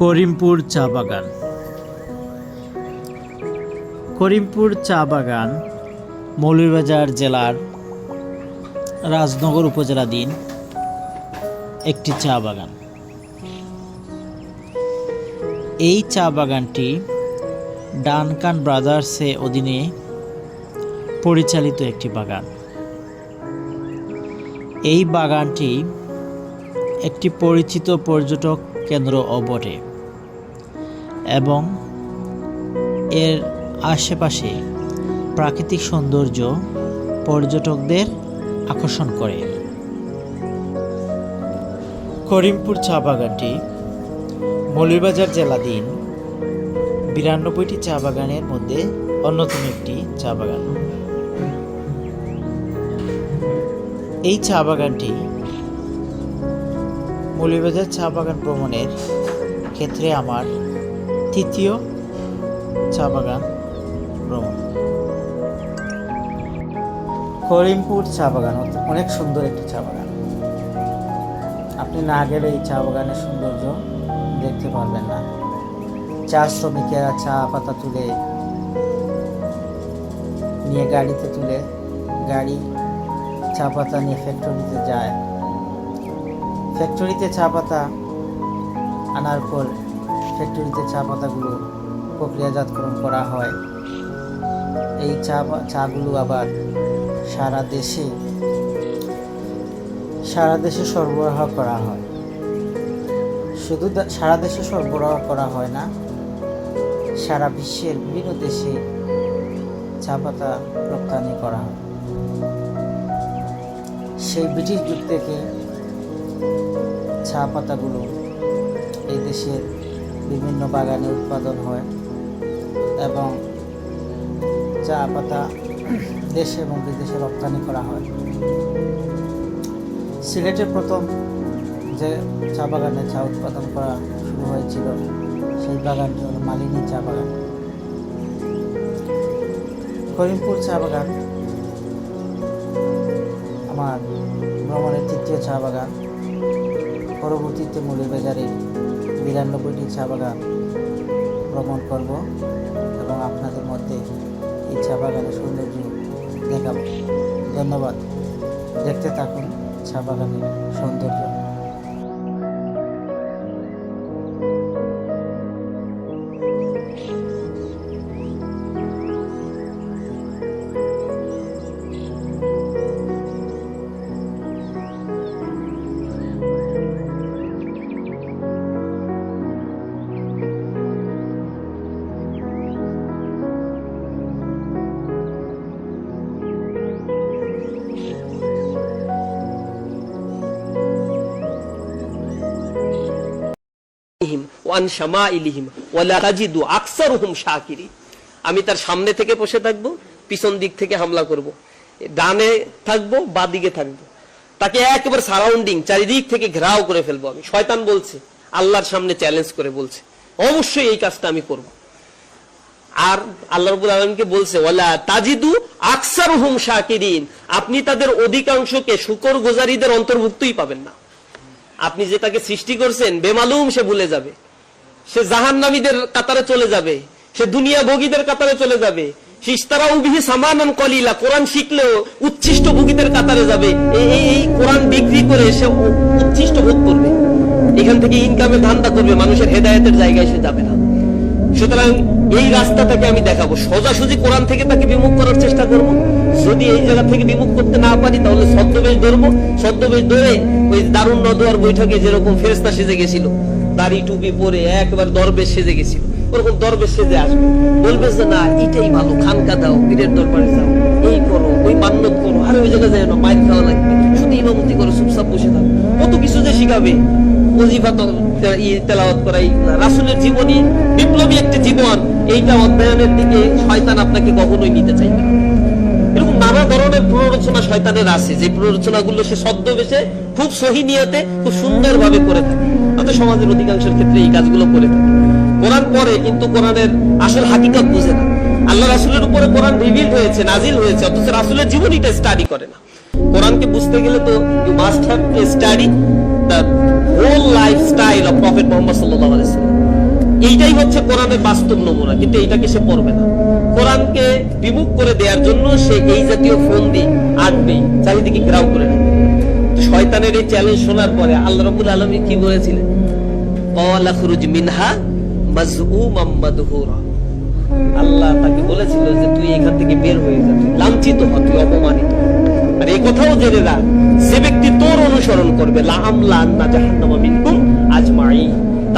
করিমপুর চা বাগান। করিমপুর চা বাগান মৌলভীবাজার জেলার রাজনগর উপজেলাধীন একটি চা বাগান। এই চা বাগানটি ডানকান ব্রাদার্সে অধীনে পরিচালিত একটি বাগান। এই বাগানটি একটি পরিচিত পর্যটক কেন্দ্র বটে। এবং এর আশেপাশে প্রাকৃতিক সৌন্দর্য পর্যটকদের আকর্ষণ করে। করিমপুর চা বাগানটি মৌলভীবাজার জেলাধীন বিরানব্বইটি চা বাগানের মধ্যে অন্যতম একটি চা বাগান। এই চা বাগানটি মৌলভীবাজার চা বাগান ভ্রমণের ক্ষেত্রে আমার তৃতীয় চা বাগান ভ্রমণ। করিমপুর চা বাগান অনেক সুন্দর একটি চা বাগান। আপনি না গেলে এই চা বাগানের সৌন্দর্য দেখতে পারবেন না। চা শ্রমিকেরা চা পাতা তুলে নিয়ে গাড়িতে তুলে গাড়ি চা পাতা নিয়ে ফ্যাক্টরিতে যায়। ফ্যাক্টরিতে চা পাতা আনার পর ফ্যাক্টরিতে চা পাতাগুলো প্রক্রিয়াজাতকরণ করা হয়। এই চা চাগুলো আবার সারা দেশে সারা দেশে সরবরাহ করা হয়। শুধু সারা দেশে সরবরাহ করা হয় না, সারা বিশ্বের বিভিন্ন দেশে চা পাতা রপ্তানি করা হয়। সেই ব্রিটিশ যুগ থেকে চা পাতাগুলো এই দেশের বিভিন্ন বাগানে উৎপাদন হয় এবং চা পাতা দেশে এবং বিদেশে রপ্তানি করা হয়। সিলেটে প্রথম যে চা বাগানে চা উৎপাদন করা শুরু হয়েছিল, সেই বাগানটি হল মালিনী চা বাগান। করিমপুর চা বাগান, আমার ভ্রমণের তৃতীয় চা বাগান। পরবর্তীতে মূলের বাজারে বিরানব্বইটি চা বাগান ভ্রমণ করব এবং আপনাদের মধ্যে এই চা বাগানের সৌন্দর্য দেখাব। ধন্যবাদ। দেখতে থাকুন চা বাগানের সৌন্দর্য। আমি তার সামনে থেকে বসে থাকব, পিছন দিক থেকে হামলা করব। ডানে থাকব, বা দিকে থাকব। তাকে একেবারে সারাউন্ডিং চারিদিক থেকে ঘেরাও করে ফেলব আমি। শয়তান বলছে, আল্লাহর সামনে চ্যালেঞ্জ করে বলছে, অবশ্যই এই কাজটা আমি করব। আর আল্লাহ রবুল আলমকে বলছে, ওয়ালা তাজিদু আকসার হুম শাকিরিন। আপনি তাদের অধিকাংশকে শুকর গোজারিদের অন্তর্ভুক্তই পাবেন না। আপনি যে তাকে সৃষ্টি করছেন, বেমালুম সে ভুলে যাবে। সে জাহান্নামীদের কাতারে চলে যাবে। সে দুনিয়া ভোগীদের কাতারে চলে যাবে। সিস্তারা উবিহি সামানান কলিলা, কোরআন শিখলেও উচ্ছিষ্ট ভোগীদের কাতারে যাবে। এই এই- এই কোরআন বিক্রি করে সে উচ্ছিষ্ট ভোগ করবে। এখান থেকে ইনকামের ধান্দা করবে, মানুষের হেদায়তের জায়গায় সে যাবে না। সুতরাং এই রাস্তাটাকে আমি দেখাবো। সোজাসুজি কোরআন থেকে তাকে বিমুখ করার চেষ্টা করব। যদি এই জায়গা থেকে বিমুখ করতে না পারি, তাহলে ছদ্মবেশ ধরবো। ছদ্মবেশ ধরে ওই দারুণ নদোয়ার বৈঠকে যেরকম ফেরেস্তা সেজে গেছিল, দাড়ি, টুপি পরে একবার দরবেশ সেজে গেছিল, ওরকম দরবেশ সেজে আসবে। বলবে যে, না, এটাই ভালো, খানকা দাও, পীরের দরবারে যাও, এই করো, ওই মান্যত করো, আর ওই জায়গায় যায় না, মাইর খাওয়া লাগবে। শুধু ইমামতি করো, চুপচাপ বসে থাকো। কত কিছু যে শিখাবে ই রাসূলের জীবনী বিপ্লবী একটি জীবন, এইটা অধ্যয়নের দিকে শয়তান আপনাকে কখনোই নিতে চাইবে এরকম নানা ধরনের প্ররোচনা শয়তানের আছে। যে সে খুব সহি নিয়তে, খুব করে থাকে। সমাজের অধিকাংশের ক্ষেত্রে এই কাজগুলো করে থাকে। কোরআন পড়ে, কিন্তু কোরআনের আসল হাকিকত বুঝে না। আল্লাহ রাসুলের উপরে কোরআন রিভিল হয়েছে নাজিল হয়েছে, অথচ রাসূলের জীবনীটা স্টাডি করে না। কোরআনকে বুঝতে গেলে তো মাস্ট হ্যাভ স্টাডি ওয়াসাল্লাম। হচ্ছে কোরআনের বাস্তব নমুনা, কিন্তু এইটাকে সে পড়বে না। কোরআনকে বিমুখ করে দেওয়ার জন্য সে এই জাতীয় চারিদিকে গ্রাউ করে শয়তানের এই চ্যালেঞ্জ শোনার পরে আল্লাহ রবুল আলমী কি বলেছিলেন? তাকে বলেছিল যে, তুই এখান থেকে বের হয়ে অপমানিত আর এই কথাও জেনে রাখ, যে ব্যক্তি তোর অনুসরণ করবে আজমাইন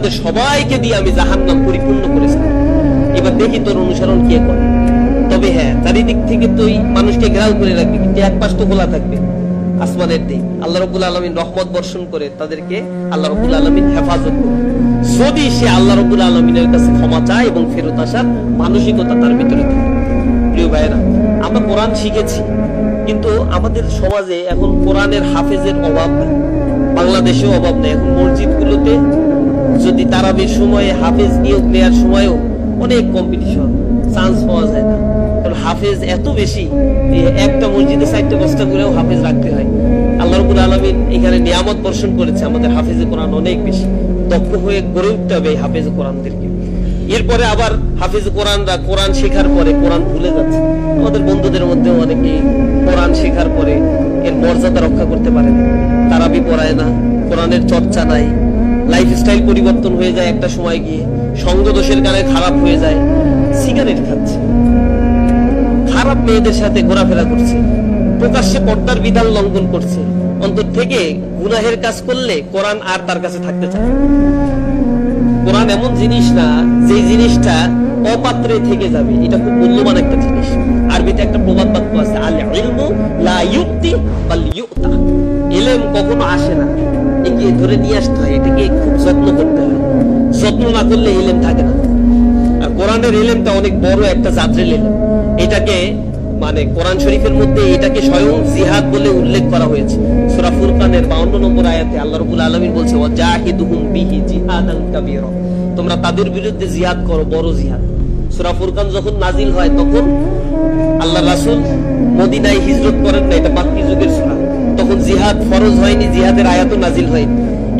তাদের সবাইকে দিয়ে আমি জাহান্নাম পরিপূর্ণ করেছিলাম এবার দেখি তোর অনুসরণ কে করে। তবে হ্যাঁ চারিদিক থেকে তুই মানুষকে গ্রাল করে রাখবি, কিন্তু এক পাশ তো খোলা থাকবে আসমানের দিক। আল্লাহ রবুল আলমিন রহমত বর্ষণ করে তাদেরকে আল্লাহ রবুল আলমিন হেফাজত করে যদি সে আল্লাহ রবুল আলমিনের কাছে ক্ষমা চায় এবং ফেরত আসার মানসিকতা তার ভিতরে থাকে। প্রিয় ভাইয়েরা, আমরা কোরআন শিখেছি, কিন্তু আমাদের সমাজে এখন কোরআনের হাফেজের অভাব নেই, বাংলাদেশেও অভাব নেই। এখন মসজিদগুলোতে যদি তারাবির সময়ে, হাফেজ নিয়োগ নেওয়ার সময়ও অনেক কম্পিটিশন চান্স পাওয়া যায় না। কারণ হাফেজ এত বেশি যে একটা মসজিদে চারটে পাঁচটা করেও হাফেজ রাখতে হয়। আল্লাহ রবুল আলমিন এখানে নিয়ামত বর্ষণ করেছে, আমাদের হাফেজে কোরআন অনেক বেশি। দক্ষ হয়ে গড়ে উঠতে হবে এই হাফেজে কোরআনদেরকে। এরপরে আবার হাফিজ কোরআনরা কোরআন শেখার পরে কোরআন ভুলে যাচ্ছে। আমাদের বন্ধুদের মধ্যে অনেকে কোরআন শেখার পরে এর মর্যাদা রক্ষা করতে পারে না। তারাবি পড়ায় না, কোরআনের চর্চা নাই লাইফ স্টাইল পরিবর্তন হয়ে যায় একটা সময় গিয়ে, সঙ্গ দোষের কারণে খারাপ হয়ে যায় সিগারেট খাচ্ছে। খারাপ মেয়েদের সাথে ঘোরাফেরা করছে, প্রকাশ্যে পর্দার বিধান লঙ্ঘন করছে, অন্তর থেকে গুনাহের কাজ করলে কোরআন আর তার কাছে থাকতে চায় কোরআন এমন জিনিস না, যে জিনিসটা অপাত্রে থেকে যাবে, এটা খুব মূল্যবান একটা জিনিস। আরবিতে একটা প্রবাদ বাক্য আছে আল ইলমু লা ইউক্তি বাল ইউতা ইলম কখনো আসে না। একে ধরে নিয়ে আসতে হয়, এটাকে খুব যত্ন করতে হয়। যত্ন না করলে ইলম থাকে না। আর কোরআনের ইলমটা অনেক বড় একটা ইলম এটাকে মানে কোরআন শরীফের মধ্যে এটাকে স্বয়ং জিহাদ বলে উল্লেখ করা হয়েছে। ফুরকানের 52 নম্বর আয়াতে আল্লাহ রাব্বুল আলামিন বলছে, ওয়াজাহিদুহুম বিহি জিহাদান কাবীরা। তোমরা তাদের বিরুদ্ধে জিহাদ করো, বড় জিহাদ। সূরা ফুরকান যখন নাজিল হয় তখন আল্লাহ রাসূল মদিনায় হিজরত করেন না, এটা বাকি যুগের তখন জিহাদ ফরজ হয়নি, জিহাদের আয়াতও নাজিল হয়নি।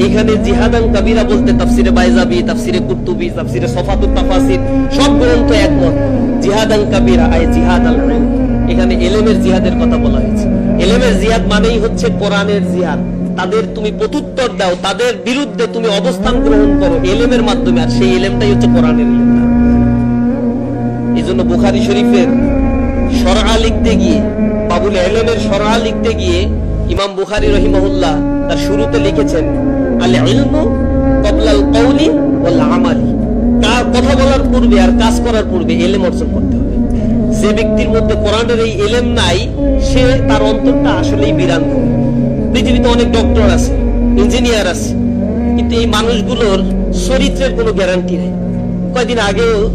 এখানে জিহাদান কাবীরা বলতে তাফসিরে বাইজাবি, তাফসিরে কুরতুবি, তাফসিরে সফাতুত তাফাসির সব গ্রন্থ একমত। জিহাদান কাবীরা, আয় জিহাদ আল এখানে এলেমের জিহাদের কথা বলা হয়েছে। এলেমের জিহাদ মানেই হচ্ছে কোরআনের জিহাদ। তাদের তুমি প্রত্যুত্তর দাও, তাদের বিরুদ্ধে তুমি অবস্থান গ্রহণ করো এলেমের মাধ্যমে, আর সেই এলেমটাই হচ্ছে কোরআনের এলেমটা এই জন্য বুখারি শরীফের সরহা লিখতে গিয়ে, বাবুল এলেমের সরহা লিখতে গিয়ে ইমাম বুখারি রহিমাহুল্লাহ তার শুরুতে লিখেছেন, আল ইলমু কবলাল কওলি ওয়াল আমালি। কা- কথা বলার পূর্বে আর কাজ করার পূর্বে এলেম অর্জন করতে হবে। যে ব্যক্তির মধ্যে কোরআনের এই এলেম নাই, সে তার অন্তরটা আসলেই বিরান পৃথিবীতে অনেক ডক্টর আছে, ইঞ্জিনিয়ার আছে, কিন্তু এই মানুষগুলোর চরিত্রের কোনো গ্যারান্টি নেই। কয়দিন আগেও,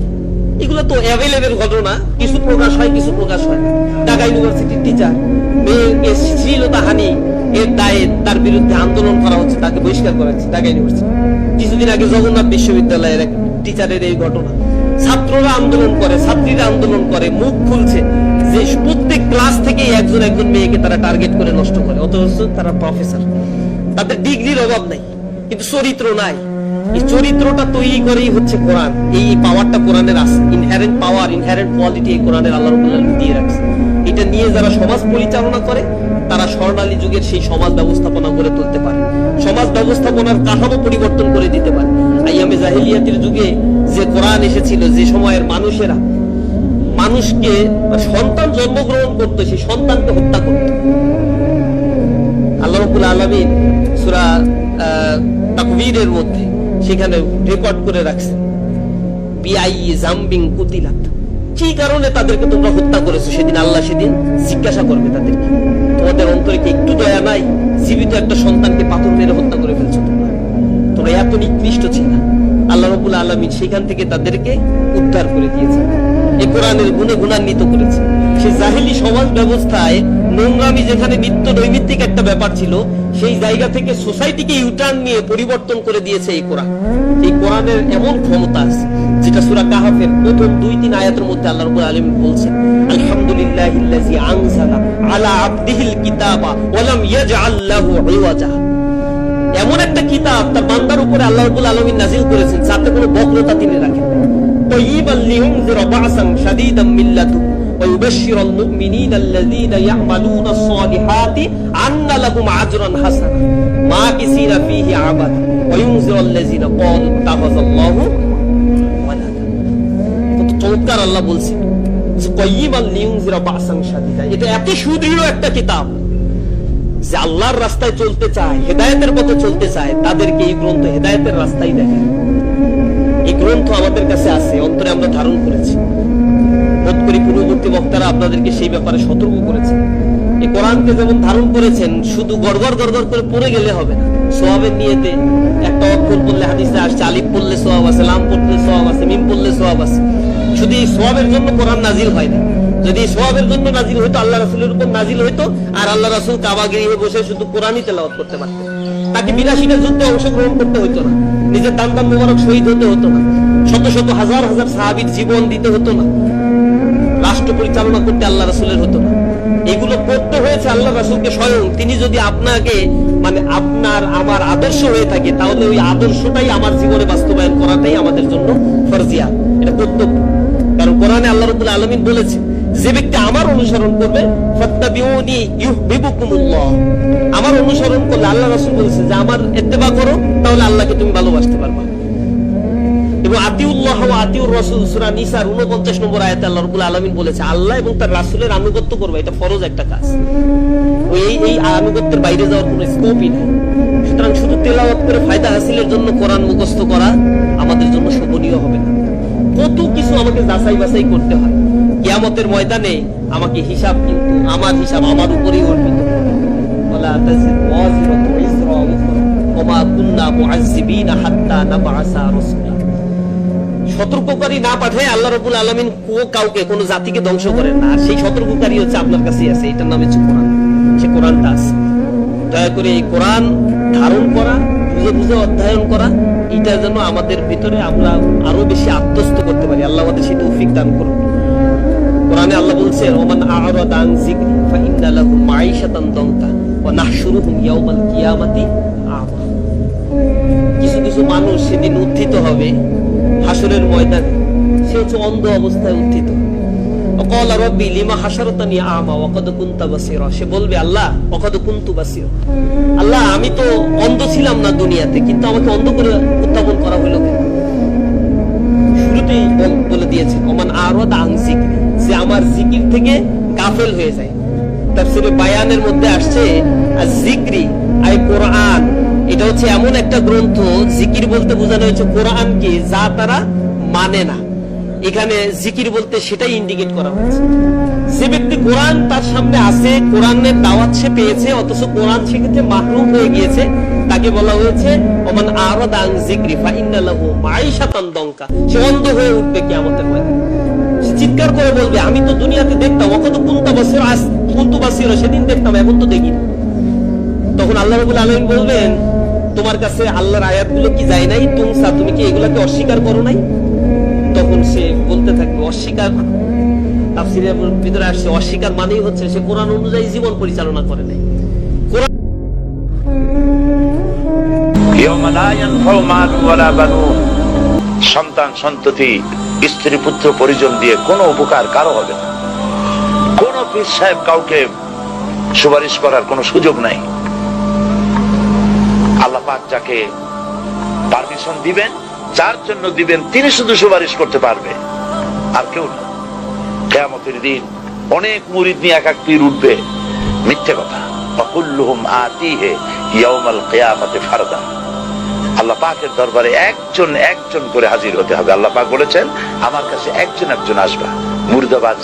এগুলো তো অ্যাভেলেবেল ঘটনা, কিছু প্রকাশ হয়, কিছু প্রকাশ হয় ঢাকা ইউনিভার্সিটির টিচার মেয়েকে শ্লীলতা হানি এর দায়ে তার বিরুদ্ধে আন্দোলন করা হচ্ছে, তাকে বহিষ্কার করা হচ্ছে, ঢাকা ইউনিভার্সিটি। কিছুদিন আগে জগন্নাথ বিশ্ববিদ্যালয়ের এক টিচারের এই ঘটনা। ছাত্ররা আন্দোলন করে, ছাত্রীরা আন্দোলন করে, মুখ খুলছে যে প্রত্যেক ক্লাস থেকে একজন একজন মেয়েকে তারা টার্গেট করে নষ্ট করে, অথচ তারা প্রফেসর। তাদের ডিগ্রির অভাব নাই, কিন্তু চরিত্র নাই। এই চরিত্রটা তৈরি করেই হচ্ছে কোরআন। এই পাওয়ারটা কোরআনের আছে ইনহেরেন্ট পাওয়ার ইনহেরেন্ট কোয়ালিটি এই কোরআনের আল্লাহ দিয়ে রাখছে। এটা নিয়ে যারা সমাজ পরিচালনা করে, তারা স্বর্ণালী যুগের সেই সমাজ ব্যবস্থাপনা গড়ে তুলতে পারে। সমাজ ব্যবস্থাপনার কাঠামো পরিবর্তন করে দিতে পারে। আইয়ামে জাহিলিয়াতের যুগে যে কোরআন এসেছিল, যে সময়ের মানুষেরা মানুষকে সন্তান জন্মগ্রহণ করতো, সেই সন্তানকে হত্যা করতো। আল্লাহ রাব্বুল আলামিন সূরা তাকবীরের মধ্যে সেখানে রেকর্ড করে রাখছে বিআই জাম্বিং কুতিলাত। কি কারণে তাদেরকে তোমরা হত্যা করেছ সেদিন আল্লাহ সেদিন জিজ্ঞাসা করবে তাদেরকে, তোমাদের অন্তরে কি একটু দয়া নাই? জীবিত একটা সন্তানকে পাথর মেরে হত্যা করে ফেলছো তোমরা? তোমরা এত নিকৃষ্ট ছিল। আল্লাহ রবুল আলমী সেখান থেকে তাদেরকে উদ্ধার করে দিয়েছে। এ কোরআনের গুণে গুণান্বিত করেছে। সে জাহিলি সমাজ ব্যবস্থায় নোংরামি যেখানে নিত্য নৈমিত্তিক একটা ব্যাপার ছিল, সেই জায়গা থেকে সোসাইটিকে ইউটার্ন নিয়ে পরিবর্তন করে দিয়েছে এই কোরআন। এই কোরআনের এমন ক্ষমতা আছে যেটা সূরা কাহাফের প্রথম দুই তিন আয়াতের মধ্যে আল্লাহ রাব্বুল আলামিন বলছেন আলহামদুলিল্লাহিল্লাযী আনজালা আলা আবদিহিল কিতাবা ওয়া লাম ইয়াজআল লাহু ইওয়াজা এমন একটা কিতাব তার বান্দার উপরে আল্লাহ রাব্বুল আলামিন নাজিল করেছেন যাতে কোনো বক্রতা তিনি রাখেন طيبا لينذر بأسا شديدا من لدنه ويبشر المؤمنين الذين يعملون الصالحات أن لهم أجرا حسنا ماكثين فيه أبدا وينذر الذين قالوا اتخذ الله ولدا কত চমৎকার আল্লাহ শাদিদা। এটা এত সুদৃঢ় একটা কিতাব যে আল্লাহর রাস্তায় চলতে চায়, হেদায়েতের পথে চলতে চায়, তাদেরকে এই গ্রন্থ হেদায়েতের রাস্তায় দেখে। এই গ্রন্থ আমাদের কাছে আছে, অন্তরে আমরা ধারণ করেছি। বোধ করি পূর্ববর্তী বক্তারা আপনাদেরকে সেই ব্যাপারে সতর্ক করেছেন। এই কোরআনকে যেমন ধারণ করেছেন, শুধু গড়গড় গড়গড় করে পড়ে গেলে হবে না। সোয়াবের নিয়েতে একটা অক্ষর পড়লে হাদিসে আসছে, আলিফ পড়লে সোয়াব আছে, লাম পড়লে সোয়াব আছে, মিম পড়লে সোয়াব আছে। শুধু এই সোয়াবের জন্য কোরআন নাজিল হয় না। যদি এই সোয়াবের জন্য নাজিল হইতো, আল্লাহ রাসুলের উপর নাজিল হইতো, আর আল্লাহ রাসুল কাবা গিয়ে বসে শুধু কোরআনই তেলাওয়াত করতে পারতেন। তাকে বিরাশিটা যুদ্ধে অংশগ্রহণ করতে হতো না। নিজের দান দান মোবারক শহীদ হতে হতো না। শত শত হাজার হাজার সাহাবির জীবন দিতে হতো না। রাষ্ট্র পরিচালনা করতে আল্লাহ রাসুলের হতো না। এগুলো করতে হয়েছে আল্লাহ রাসুলকে স্বয়ং। তিনি যদি আপনাকে মানে আপনার, আমার আদর্শ হয়ে থাকে, তাহলে ওই আদর্শটাই আমার জীবনে বাস্তবায়ন করাটাই আমাদের জন্য ফরজিয়া এটা কর্তব্য। কারণ কোরআনে আল্লাহ রবুল আলমিন বলেছে, যে ব্যক্তি আমার অনুসরণ করবে আমার অনুসরণ করলে আল্লাহ রাসূল বলেছে যে, আমার ইত্তেবা করো, তাহলে আল্লাহকে তুমি ভালোবাসতে পারবে। এবং আতিউল্লাহ আতিউর রাসূল, সূরা নিসার 49 নম্বর আয়াতে আল্লাহ রাব্বুল আলামিন বলেছে, আল্লাহ এবং তার রাসূলের আনুগত্য করবে, এটা ফরজ একটা কাজ। এই এই আনুগত্যের বাইরে যাওয়ার কোনো স্কোপই নেই। সুতরাং শুধু তেলাওয়াত করে ফায়দা হাসিলের জন্য কোরআন মুখস্থ করা আমাদের জন্য শোভনীয় হবে না। কিছু আমাকে যাচাই বাছাই করতে হয়। কিয়ামতের ময়দানে আমাকে হিসাব কিন্তু, আমার হিসাব আমার উপরেই অর্পিত। সতর্ককারী না পাঠায় আল্লাহ রবুল আলমিন কাউকে, কোন জাতিকে ধ্বংস করেন না। সেই সতর্ককারী হচ্ছে আপনার কাছে আছে, এটার নাম হচ্ছে কোরআন। সে আছে। দয়া করে এই কোরআন ধারণ করা বুঝে বুঝে অধ্যয়ন করা, এটা যেন আমাদের ভিতরে আমরা আরও বেশি আত্মস্থ করতে পারি। আল্লাহ আমাদের সেই তৌফিক দান করুন। কোরআনে আল্লাহ বলছে, ওমান আরাদ আন যিকরি ফা ইন্না লাহু মাঈশাতান দঙ্কা ওয়া নাহশুরুহুম ইয়াওমাল কিয়ামাতি আ'মা। কিছু কিছু মানুষ সেদিন উত্থিত হবে হাসরের ময়দানে। সে হচ্ছে অন্ধ অবস্থায় উত্থিত। হবে আমার জিকির থেকে গাফেল হয়ে যায়। তাফসিরে বায়ানের মধ্যে আসছে আর আই কোরআন। এটা হচ্ছে এমন একটা গ্রন্থ জিকির বলতে বোঝানো হয়েছে কোরআনকে যা তারা মানে না। এখানে জিকির বলতে সেটাই ইন্ডিকেট করা হয়েছে। যে ব্যক্তি কোরআন তার সামনে আছে, কোরআনের দাওয়াত সে পেয়েছে, অথচ কোরআন শিখতে মাহরুম হয়ে গিয়েছে, তাকে বলা হয়েছে, ওমান দঙ্কা সে অন্ধ হয়ে উঠবে কিয়ামতের ময়দানে। সে চিৎকার করে বলবে, আমি তো দুনিয়াতে দেখতাম, অকত কুন্তা বাসির সেদিন দেখতাম, এখন তো দেখি তখন আল্লাহ রাবুল আলমিন বলবেন, তোমার কাছে আল্লাহর আয়াতগুলো কি যায় নাই? তুমসা, তুমি কি এগুলাকে অস্বীকার করো নাই? অস্বীকার তাফসিরের ভিতরে আসছে, অস্বীকার মানেই হচ্ছে সে কোরআন অনুযায়ী জীবন পরিচালনা করে নাই। সন্তান, সন্ততি, স্ত্রী, পুত্র, পরিজন দিয়ে কোনো উপকার কারও হবে না। কোন পীর সাহেব কাউকে সুপারিশ করার কোনো সুযোগ নাই। আল্লাহ পাক যাকে পারমিশন দিবেন, যার জন্য দিবেন, তিনি শুধু সুপারিশ করতে পারবে। আর কেউ না। কেয়ামতের দিন অনেক মুরিদ নিয়ে এক এক পীর উঠবে। মিথ্যে কথা। আল্লাহ দরবারে একজন একজন করে হাজির হতে হবে। আল্লাহ বলেছেন, আমার কাছে একজন একজন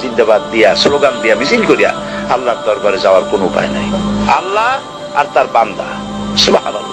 জিন্দাবাদ দিয়া দিয়া, মিছিল করিয়া আল্লাহর দরবারে যাওয়ার কোনো উপায় নাই। আল্লাহ আর তার বান্দা। সুবহানাল্লাহ।